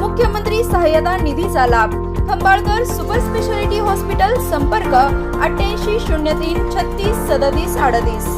मुख्यमंत्री सहाय्यता निधीचा लाभ. खंबाळकर सुपर स्पेशालिटी हॉस्पिटल संपर्क अठ्ठ्याऐंशी शून्य तीन छत्तीस सदतीस अडतीस.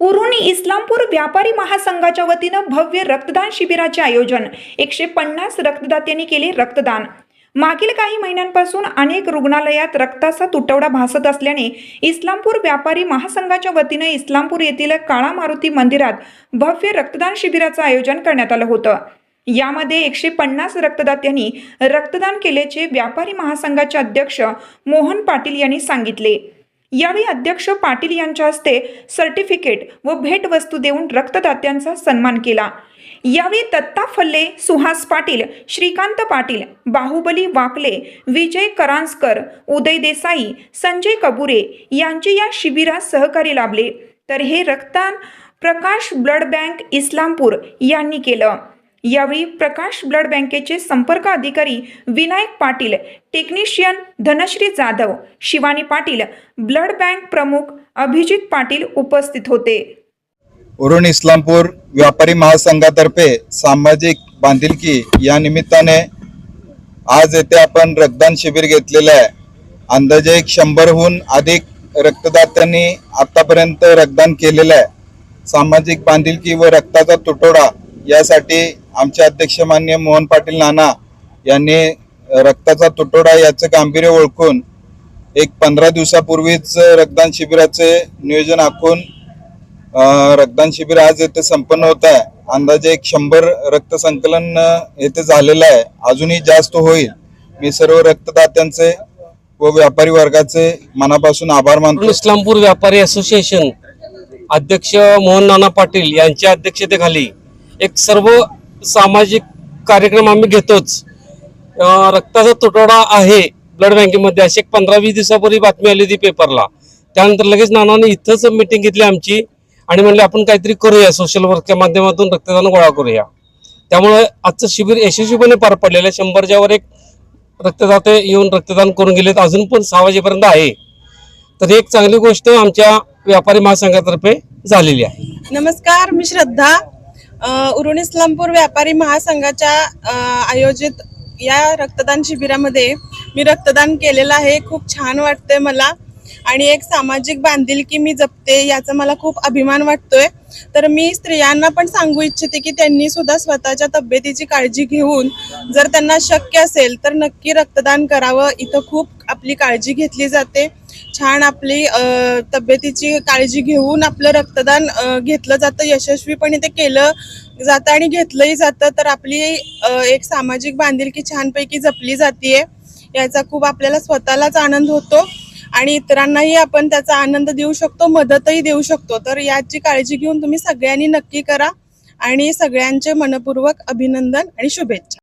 उरुणी इस्लामपूर व्यापारी महासंघाच्या वतीनं भव्य रक्तदान शिबिराचे आयोजन. एकशे पन्नास रक्तदात्यांनी केले रक्तदान. मागील काही महिन्यांपासून अनेक रुग्णालयात रक्ताचा तुटवडा भासत असल्याने इस्लामपूर व्यापारी महासंघाच्या वतीने इस्लामपूर येथील काळा मारुती मंदिरात भव्य रक्तदान शिबिराचं आयोजन करण्यात आलं होतं. यामध्ये एकशे पन्नास रक्तदात्यांनी रक्तदान केल्याचे व्यापारी महासंघाचे अध्यक्ष मोहन पाटील यांनी सांगितले. यावेळी अध्यक्ष पाटील यांच्या हस्ते सर्टिफिकेट व भेटवस्तू देऊन रक्तदात्यांचा सन्मान केला. यावेळी दत्ता फल्ले सुहास पाटील श्रीकांत पाटील बाहुबली वाकले विजय करांजकर उदय देसाई संजय कबुरे यांचे या शिबिरात सहकार्य लाभले. तर हे रक्तदान प्रकाश ब्लड बँक इस्लामपूर यांनी केलं. यावेळी प्रकाश ब्लड बँकेचे संपर्क अधिकारी Vinayak Patil technician Dhanashree Jadhav Shivani Patil blood bank प्रमुख अभिजित पाटील उपस्थित होते. उरुण इस्लामपूर व्यापारी महासंघातर्फे सामाजिक बांधिलकी या निमित्ताने आज येथे आपण रक्तदान शिबिर घेतलेलं आहे. अंदाजे एक शंभरहून अधिक रक्तदात्यांनी आतापर्यंत रक्तदान केलेलं आहे. सामाजिक बांधिलकी व रक्ताचा तुटवडा यासाठी आमचे अध्यक्ष मान्य मोहन पाटील नाना यांनी रक्ताचा तुटवडा याचं गांभीर्य ओळखून एक पंधरा दिवसापूर्वीच रक्तदान शिबिराचे नियोजन आखून रक्तदान शिबिर आज येथे संपन्न होत आहे. अंदाजे एक शंभर रक्त संकलन येथे झालेलं आहे. अजूनही जास्त होईल. मी सर्व रक्तदात्यांचे व व्यापारी वर्गाचे मनापासून आभार मानतो. इस्लामपूर व्यापारी असोसिएशन अध्यक्ष मोहन नाना पाटील यांच्या अध्यक्षतेखाली एक सर्व सामाजिक कार्यक्रम आम्ही घेतोच. रक्ताचा तुटवडा आहे ब्लड बँकेमध्ये. अशी एक पंधरा वीस दिवसापूर्वी बातमी आली होती पेपरला. त्यानंतर लगेच नानाने इथंच मिटिंग घेतली आमची आणि म्हणले आपण काहीतरी करूया सोशल वर्कच्या माध्यमातून रक्तदान गोळा करूया. त्यामुळे आजचं शिबिर यशस्वीपणे पार पडलेलं आहे. शंभरच्या वर एक रक्तदाते येऊन रक्तदान करून गेलेत. अजून पण सहा वाजेपर्यंत आहे. तर एक चांगली गोष्ट आमच्या व्यापारी महासंघातर्फे झालेली आहे. नमस्कार मी श्रद्धा. उरुण इस्लामपूर व्यापारी महासंघाच्या आयोजित या रक्तदान शिबिरामध्ये मी रक्तदान केलेलं आहे. खूप छान वाटतंय मला. आणि एक सामाजिक बांधिलकी मी जपते याचा मला खूप अभिमान वाटतोय. तर मी स्त्रियांना पण सांगू इच्छिते की त्यांनी सुद्धा स्वतःच्या तब्येतीची काळजी घेऊन जर त्यांना शक्य असेल तर नक्की रक्तदान करावं. इथं खूप आपली काळजी घेतली जाते. छान आपली तब्येतीची काळजी घेऊन आपलं रक्तदान घेतलं जातं. यशस्वीपणे ते केलं जातं आणि घेतलंही जातं. तर आपली एक सामाजिक बांधिलकी छानपैकी जपली जाते याचा खूप आपल्याला स्वतःलाच आनंद होतो. आणि इतरांनाही आपण त्याचा आनंद देऊ शकतो मदतही देऊ शकतो. तर याची काळजी घेऊन तुम्ही सगळ्यांनी नक्की करा. आणि सगळ्यांचे मनपूर्वक अभिनंदन आणि शुभेच्छा.